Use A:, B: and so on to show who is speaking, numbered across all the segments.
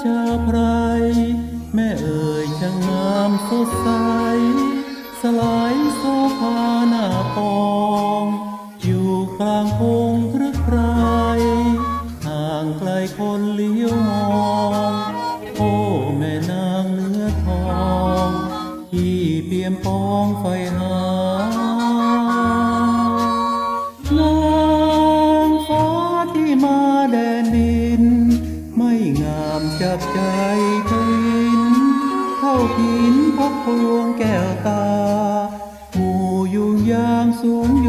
A: คิดน้องนาจะไพรแม่เอ่ยช่างงามสดใส สลายโซภาหน้าปอง อยู่กลางพงพฤกไพรห่างไกลคนเลี้ยวมอง โอ้แม่นางเนื้อทองที่เปี่ยมปองไฟหานางฟ้าที่มาแดนดินไม่งาม จับใจพินเท่าหินพักพวงแก้วตาหมู่อยู่ยางสูงอย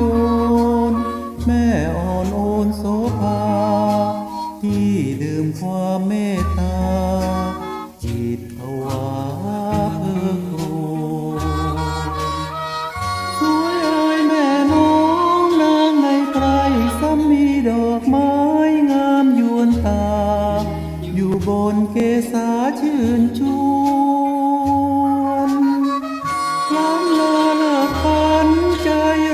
A: บนเกษาชื่นชวนล้ำลาเลิกฝันใจ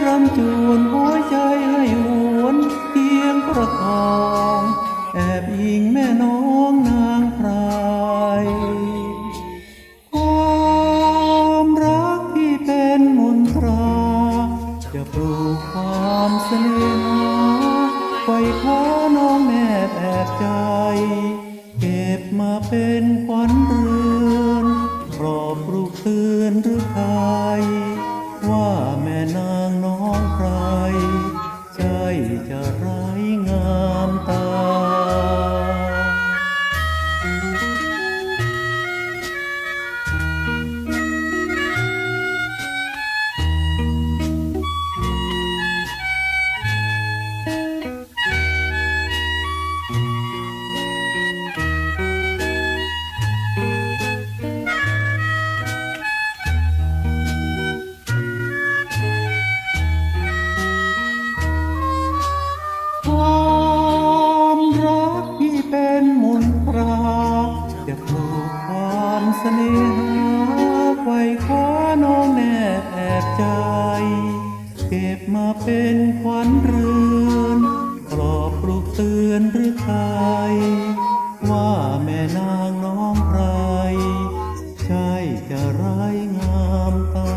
A: รำจวนหัวใจให้หวนเพียงประคอง แอบอิงแม่น้องนางพรความรักที่เป็นมนตรา จะปลูกความเสน่หาไฟคว้าน้องแนบแอบใจ เป็นขวัญเรือนรอบปลุกเตือนหรือใครว่าแม่นางน้องใครใจจะร เก็บมาเป็นขวัญเรือนปลอบปลุกเตือนหรือใครว่าแม่นางน้องใครใช่จะไร้งามตา